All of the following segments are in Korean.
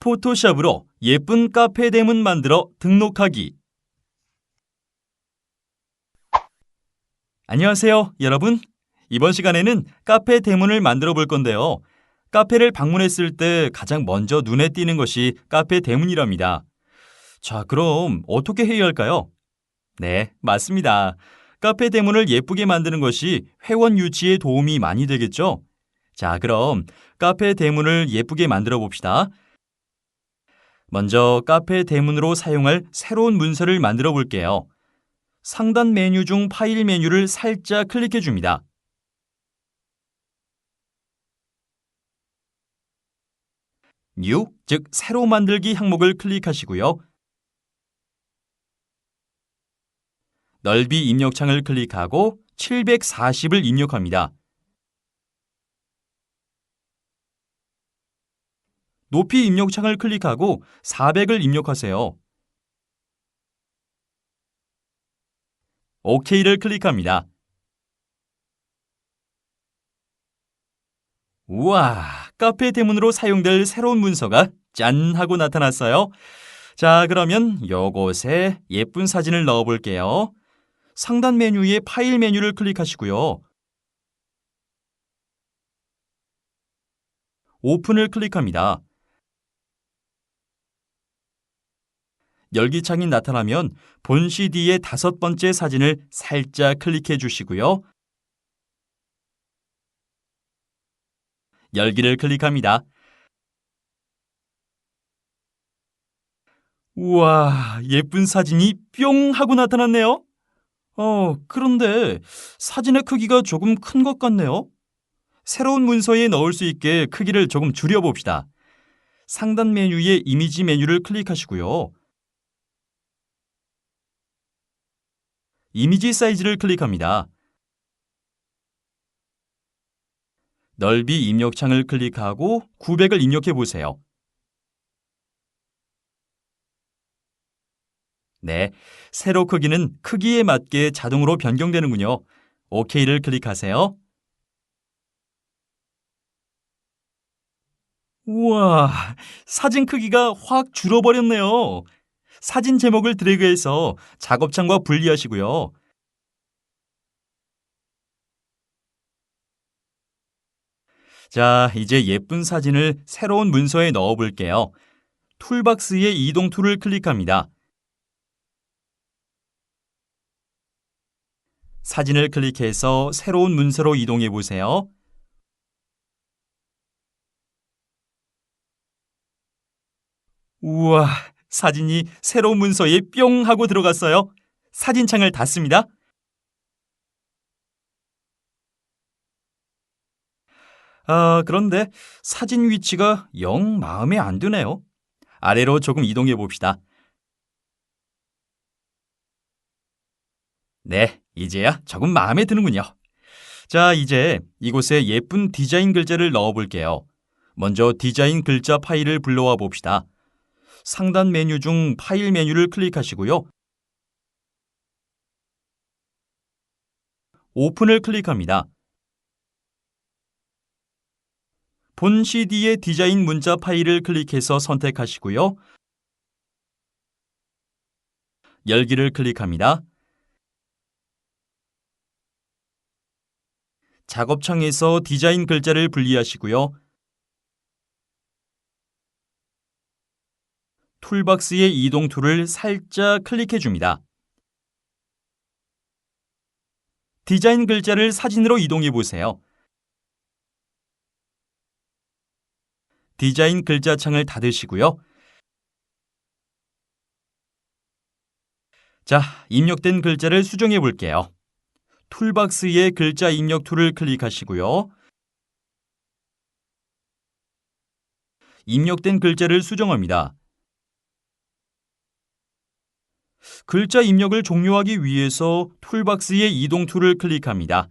포토샵으로 예쁜 카페 대문 만들어 등록하기. 안녕하세요, 여러분. 이번 시간에는 카페 대문을 만들어 볼 건데요. 카페를 방문했을 때 가장 먼저 눈에 띄는 것이 카페 대문이랍니다. 자, 그럼 어떻게 해야 할까요? 네, 맞습니다. 카페 대문을 예쁘게 만드는 것이 회원 유치에 도움이 많이 되겠죠? 자, 그럼 카페 대문을 예쁘게 만들어 봅시다. 먼저 카페 대문으로 사용할 새로운 문서를 만들어 볼게요. 상단 메뉴 중 파일 메뉴를 살짝 클릭해 줍니다. New, 즉 새로 만들기 항목을 클릭하시고요. 넓이 입력창을 클릭하고 740을 입력합니다. 높이 입력창을 클릭하고 400을 입력하세요. OK를 클릭합니다. 우와, 카페 대문으로 사용될 새로운 문서가 짠 하고 나타났어요. 자, 그러면 요곳에 예쁜 사진을 넣어 볼게요. 상단 메뉴에 파일 메뉴를 클릭하시고요. 오픈을 클릭합니다. 열기창이 나타나면 본 CD의 다섯 번째 사진을 살짝 클릭해 주시고요. 열기를 클릭합니다. 우와, 예쁜 사진이 뿅 하고 나타났네요. 어, 그런데 사진의 크기가 조금 큰 것 같네요. 새로운 문서에 넣을 수 있게 크기를 조금 줄여봅시다. 상단 메뉴의 이미지 메뉴를 클릭하시고요. 이미지 사이즈를 클릭합니다. 넓이 입력창을 클릭하고 900을 입력해 보세요. 네, 세로 크기는 크기에 맞게 자동으로 변경되는군요. OK를 클릭하세요. 우와, 사진 크기가 확 줄어버렸네요. 사진 제목을 드래그해서 작업창과 분리하시고요. 자, 이제 예쁜 사진을 새로운 문서에 넣어 볼게요. 툴박스의 이동 툴을 클릭합니다. 사진을 클릭해서 새로운 문서로 이동해 보세요. 우와, 사진이 새로운 문서에 뿅 하고 들어갔어요. 사진창을 닫습니다. 아, 그런데 사진 위치가 영 마음에 안 드네요. 아래로 조금 이동해 봅시다. 네, 이제야 조금 마음에 드는군요. 자, 이제 이곳에 예쁜 디자인 글자를 넣어 볼게요. 먼저 디자인 글자 파일을 불러와 봅시다. 상단 메뉴 중 파일 메뉴를 클릭하시고요. 오픈을 클릭합니다. 본 CD의 디자인 문자 파일을 클릭해서 선택하시고요. 열기를 클릭합니다. 작업창에서 디자인 글자를 분리하시고요. 툴박스의 이동 툴을 살짝 클릭해 줍니다. 디자인 글자를 사진으로 이동해 보세요. 디자인 글자 창을 닫으시고요. 자, 입력된 글자를 수정해 볼게요. 툴박스의 글자 입력 툴을 클릭하시고요. 입력된 글자를 수정합니다. 글자 입력을 종료하기 위해서 툴박스의 이동 툴을 클릭합니다.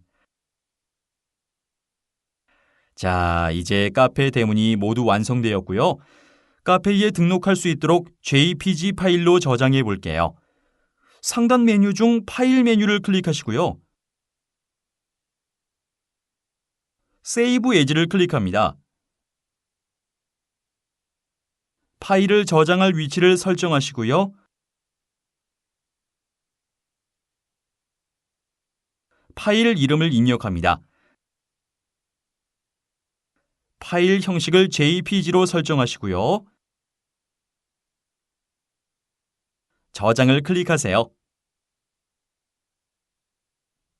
자, 이제 카페 대문이 모두 완성되었고요. 카페에 등록할 수 있도록 JPG 파일로 저장해 볼게요. 상단 메뉴 중 파일 메뉴를 클릭하시고요. 세이브 에즈를 클릭합니다. 파일을 저장할 위치를 설정하시고요. 파일 이름을 입력합니다. 파일 형식을 JPG로 설정하시고요. 저장을 클릭하세요.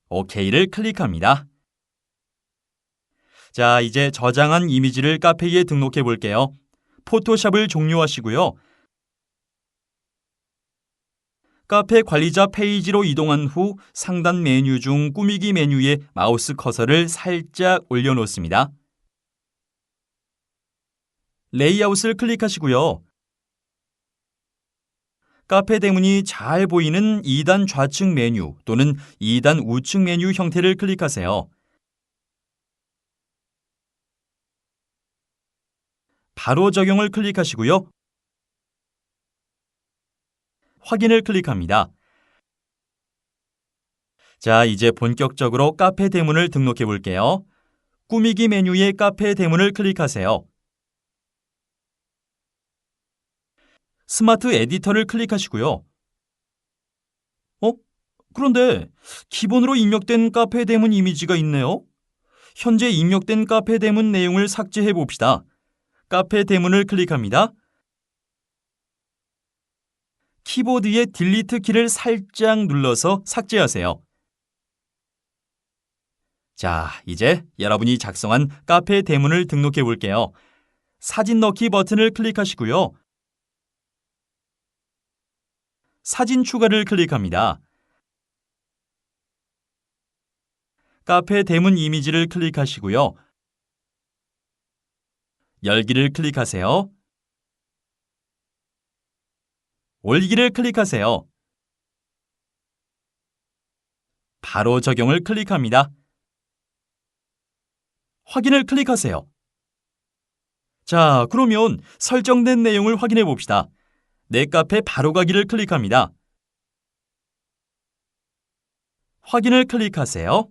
OK를 클릭합니다. 자, 이제 저장한 이미지를 카페에 등록해 볼게요. 포토샵을 종료하시고요. 카페 관리자 페이지로 이동한 후 상단 메뉴 중 꾸미기 메뉴에 마우스 커서를 살짝 올려놓습니다. 레이아웃을 클릭하시고요. 카페 대문이 잘 보이는 2단 좌측 메뉴 또는 2단 우측 메뉴 형태를 클릭하세요. 바로 적용을 클릭하시고요. 확인을 클릭합니다. 자, 이제 본격적으로 카페 대문을 등록해 볼게요. 꾸미기 메뉴의 카페 대문을 클릭하세요. 스마트 에디터를 클릭하시고요. 어? 그런데 기본으로 입력된 카페 대문 이미지가 있네요. 현재 입력된 카페 대문 내용을 삭제해 봅시다. 카페 대문을 클릭합니다. 키보드의 딜리트 키를 살짝 눌러서 삭제하세요. 자, 이제 여러분이 작성한 카페 대문을 등록해 볼게요. 사진 넣기 버튼을 클릭하시고요. 사진 추가를 클릭합니다. 카페 대문 이미지를 클릭하시고요. 열기를 클릭하세요. 올기를 클릭하세요. 바로 적용을 클릭합니다. 확인을 클릭하세요. 자, 그러면 설정된 내용을 확인해 봅시다. 내 카페 바로 가기를 클릭합니다. 확인을 클릭하세요.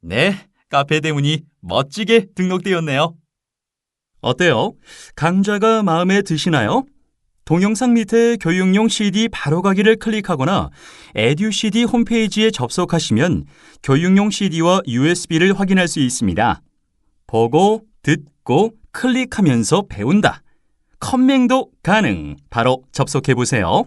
네, 카페 대문이 멋지게 등록되었네요. 어때요? 강좌가 마음에 드시나요? 동영상 밑에 교육용 CD 바로 가기를 클릭하거나 에듀 CD 홈페이지에 접속하시면 교육용 CD와 USB를 확인할 수 있습니다. 보고, 듣고, 클릭하면서 배운다. 컴맹도 가능. 바로 접속해 보세요.